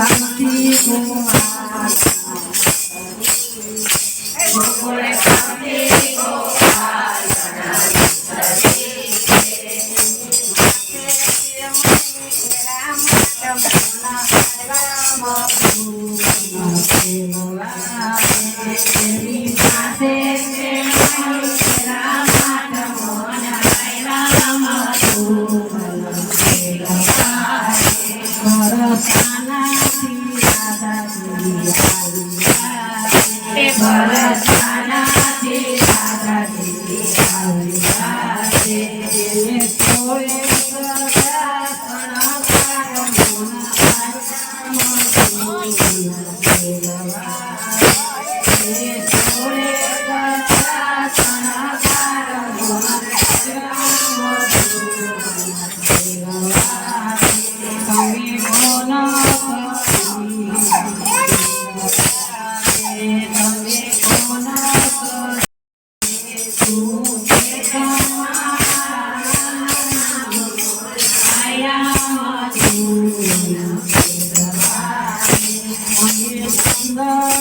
শান্তি তোমার Твое Amen.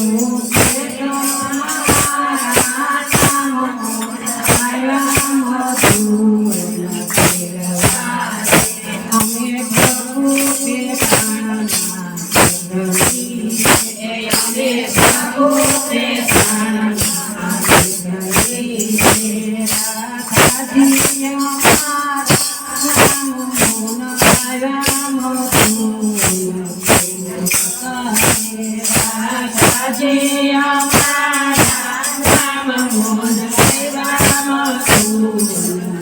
Ooh.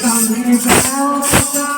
Come and go, go.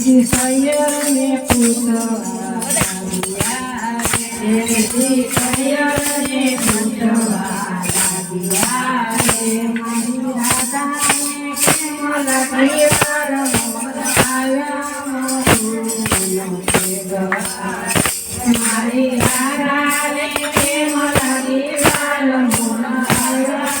મલકી વાર મોન આવ્યા મોઢું ખેલવા માતા મિલાય મારા નહીં માતા મિલાય મારા વિચાર નહીં મારી હારાને પ્રેમ લાગી વાર મોન આવ્યા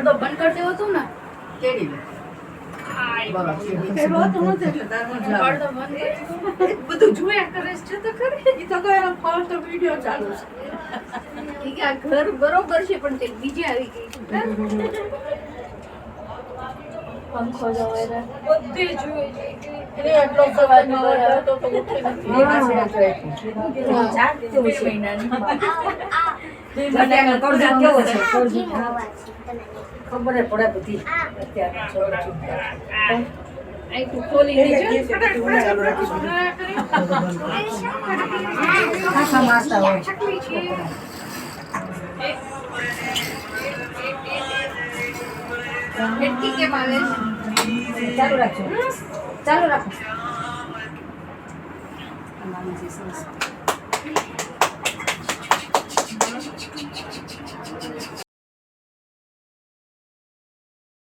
પડદો બંધ કરી દેવો હતો ને પડદો બંધ બધું જોયા કરે છે તો ખરી. તો ફર્સ્ટ વિડિયો ચાલુ છે. આ ઘર બરોબર છે પણ તે બીજે આવી ગઈ પંખો જો એને બધે જોઈ એને એટલો સવાલ ન હોય તો તો ઉઠી નથી બે મહિનાની ખબર પડે બધી અત્યારના છોકરા આખું ખોલી દેજો આખા માસતા હોય ફેટકી કેમ આવે છે ચાલુ રાખજો ચાલુ રાખો